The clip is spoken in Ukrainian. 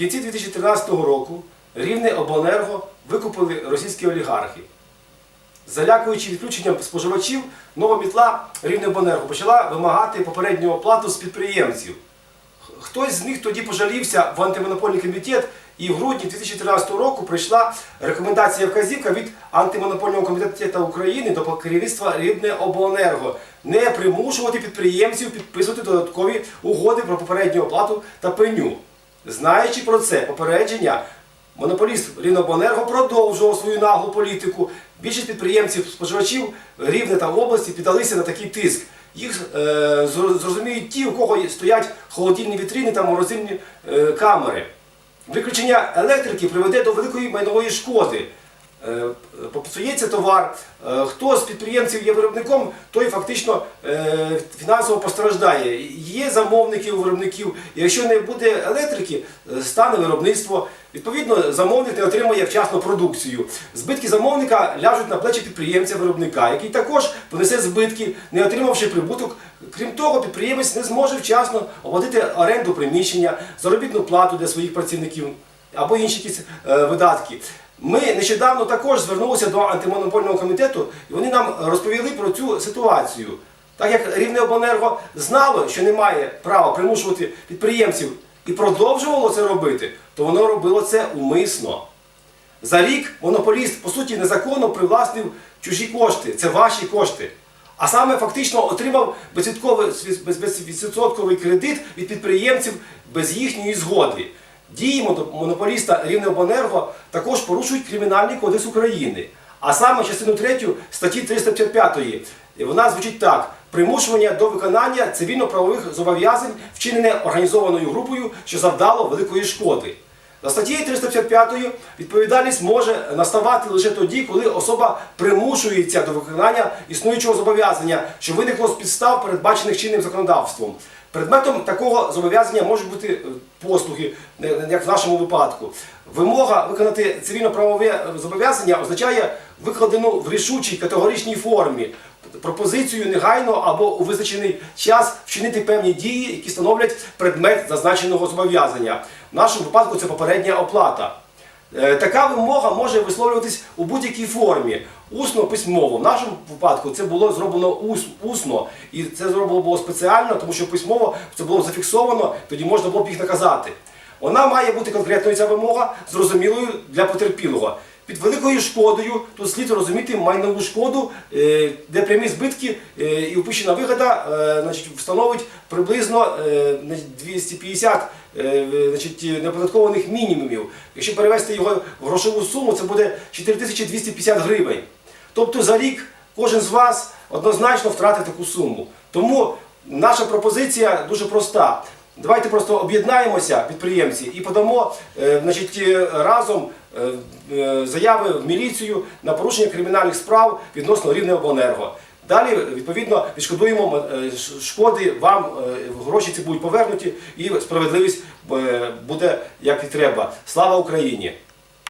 кінці 2013 року Рівне Обленерго викупили російські олігархи. Залякуючи відключенням споживачів, нова мітла Рівнеобленерго почала вимагати попередню оплату з підприємців. Хтось з них тоді пожалівся в антимонопольний комітет, і в грудні 2013 року прийшла рекомендація вказівка від антимонопольного комітету України до керівництва Рівнеобленерго не примушувати підприємців підписувати додаткові угоди про попередню оплату та пеню. Знаючи про це попередження, Монополіст Рівнобонерго продовжував свою наглу політику. Більшість підприємців, споживачів Рівне та області піддалися на такий тиск. Їх е, зрозуміють ті, у кого стоять холодильні вітрини та морозильні е, камери. Виключення електрики приведе до великої майнової шкоди. Е, Попсується товар. Е, Хто з підприємців є виробником, той фактично е, фінансово постраждає. Є замовники у виробників. Якщо не буде електрики, стане виробництво. Відповідно, замовник не отримає вчасно продукцію. Збитки замовника ляжуть на плечі підприємця-виробника, який також понесе збитки, не отримавши прибуток. Крім того, підприємець не зможе вчасно оплатити оренду приміщення, заробітну плату для своїх працівників або інші якісь видатки. Ми нещодавно також звернулися до антимонопольного комітету, і вони нам розповіли про цю ситуацію. Так як Рівнеобленерго знало, що не має права примушувати підприємців і продовжувало це робити, то воно робило це умисно. За рік монополіст, по суті, незаконно привласнив чужі кошти, це ваші кошти. А саме фактично отримав безвідсотковий, без- безвідсотковий кредит від підприємців без їхньої згоди. Дії моно- монополіста Рівнеобленерго також порушують Кримінальний кодекс України. А саме частину 3 статті 355. Вона звучить так: примушування до виконання цивільно-правових зобов'язань, вчинене організованою групою, що завдало великої шкоди. За статтєю 355 відповідальність може наставати лише тоді, коли особа примушується до виконання існуючого зобов'язання, що виникло з підстав, передбачених чинним законодавством. Предметом такого зобов'язання можуть бути е, послуги, як в нашому випадку. Вимога виконати цивільно-правове зобов'язання означає викладену в рішучій категоричній формі пропозицію негайно або у визначений час вчинити певні дії, які становлять предмет зазначеного зобов'язання. В нашому випадку це попередня оплата. Е, Така вимога може висловлюватись у будь-якій формі, усно, письмово. В нашому випадку це було зроблено усно, і це зроблено було спеціально, тому що письмово це було зафіксовано, тоді можна було б їх наказати. Вона має бути конкретною ця вимога, зрозумілою для потерпілого. Під великою шкодою тут слід розуміти майнову шкоду, е, де прямі збитки е, і упущена вигода е, встановить приблизно е, 250 е, значить, неоподаткованих мінімумів. Якщо перевести його в грошову суму, це буде 4250 гривень. Тобто за рік кожен з вас однозначно втратить таку суму. Тому наша пропозиція дуже проста. Давайте просто об'єднаємося, підприємці, і подамо е, значить, е, разом е, заяви в міліцію на порушення кримінальних справ відносно Рівнеобленерго. Далі, відповідно, відшкодуємо шкоди вам, гроші ці будуть повернуті, і справедливість буде як і треба. Слава Україні!